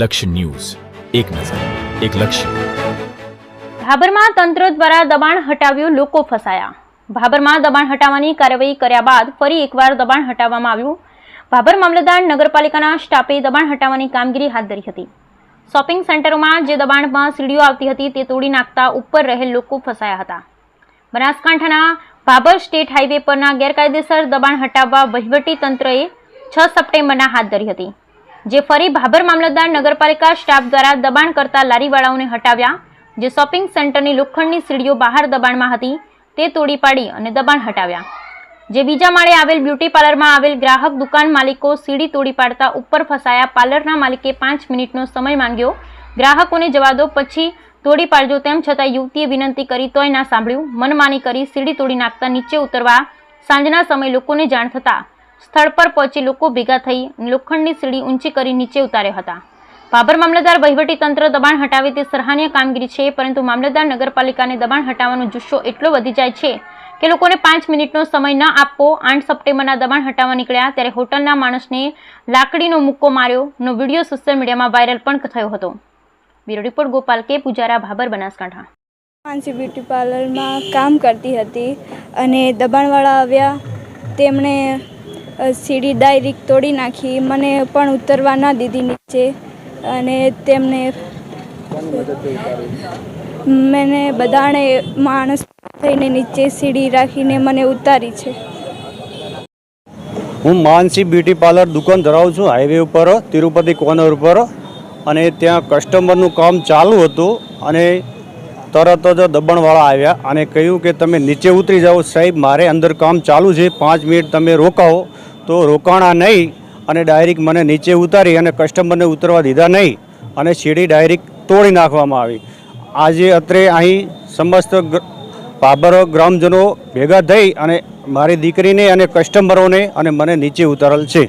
લક્ષ્ય ન્યૂઝ. એક નજર, એક લક્ષ્ય. ભાબરમાં તંત્ર દ્વારા દબાણ હટાવ્યું લોકો ફસાયા. ભાબરમાં દબાણ હટાવવાની કાર્યવાહી કર્યા બાદ ફરી એકવાર દબાણ હટાવવામાં આવ્યું. ભાબર મામલતદાર નગરપાલિકાના સ્ટાફે દબાણ હટાવવાની કામગીરી હાથ ધરી હતી. શોપિંગ સેન્ટરોમાં જે દબાણમાં સીડીઓ આવતી હતી તે તોડી નાખતા ઉપર રહેલ લોકો ફસાયા હતા. બનાસકાંઠાના ભાબર સ્ટેટ હાઈવે પરના ગેરકાયદેસર દબાણ હટાવવા વહીવટી તંત્રએ છ સપ્ટેમ્બરના હાથ ધરી હતી. જે ફરી ભાભર મામલતદાર નગરપાલિકા સ્ટાફ દ્વારા દબાણ કરતા લારીવાળાઓને હટાવ્યા, જે શોપિંગ સેન્ટરની લોખંડની સીડીઓ બહાર દબાણમાં હતી, તે તોડી પાડી અને દબાણ હટાવ્યા. જે બીજા માળે આવેલ બ્યુટી પાર્લરમાં આવેલ ગ્રાહક દુકાન માલિકો સીડી તોડી પાડતા ઉપર ફસાયા પાર્લરના માલિકે પાંચ મિનિટનો સમય માંગ્યો. ગ્રાહકોને જવા દો પછી તોડી પાડજો તેમ છતાં યુવતીએ વિનંતી કરી તોય ના સાંભળ્યું. મનમાની કરી સીડી તોડી નાખતા નીચે ઉતરવા સાંજના સમય લોકોને જાણ થતાં સ્થળ પર પહોંચી લોકો ભેગા થઈ લોખંડની સીડી ઊંચી કરી નીચે ઉતાર્યા હતા. ભાભર મામલતદાર વહીવટી તંત્ર દબાણ હટાવે તે સરાહનીય કામગીરી છે, પરંતુ મામલતદાર નગરપાલિકાને દબાણ હટાવવાનો જુસ્સો એટલો વધી જાય છે કે લોકોને પાંચ મિનિટનો સમય ન આપવો. આઠ સપ્ટેમ્બરના દબાણ હટાવવા નીકળ્યા ત્યારે હોટલના માણસને લાકડીનો મુક્કો માર્યો, નો વીડિયો સોશિયલ મીડિયામાં વાયરલ પણ થયો હતો. Bureau report Gopal K Pujara Bhabhar Banaskantha. Mansi beauty પાર્લરમાં કામ કરતી હતી અને દબાણવાળા આવ્યા. તેમણે સીડી ડાયરેક્ટ તોડી નાખી. મને પણ ઉતરવા ના દીધી નીચે. અને તેમને મેને બધાને માણસ થઈને નીચે સીડી રાખીને મને ઉતારી છે. હું માનસી બ્યુટી પાર્લર દુકાન ધરાવું છું. હાઈવે ઉપર, તિરુપતિ કોર્નર ઉપર. અને ત્યાં કસ્ટમરનું કામ ચાલુ હતું અને તરત જ દબાણવાળા આવ્યા. અને કહ્યું કે તમે નીચે ઉતરી જાઓ. સાહેબ, મારે અંદર કામ ચાલુ છે. પાંચ મિનિટ તમે રોકાવો તો રોકાણા નહીં અને ડાયરેક્ટ મને નીચે ઉતારી અને કસ્ટમરને ઉતરવા દીધા નહીં અને સીડી ડાયરેક્ટ તોડી નાખવામાં આવી. આજે અત્રે અહીં સમસ્ત પાબરો ગ્રામજનો ભેગા થઈ અને મારી દીકરીને અને કસ્ટમરોને અને મને નીચે ઉતારેલ છે.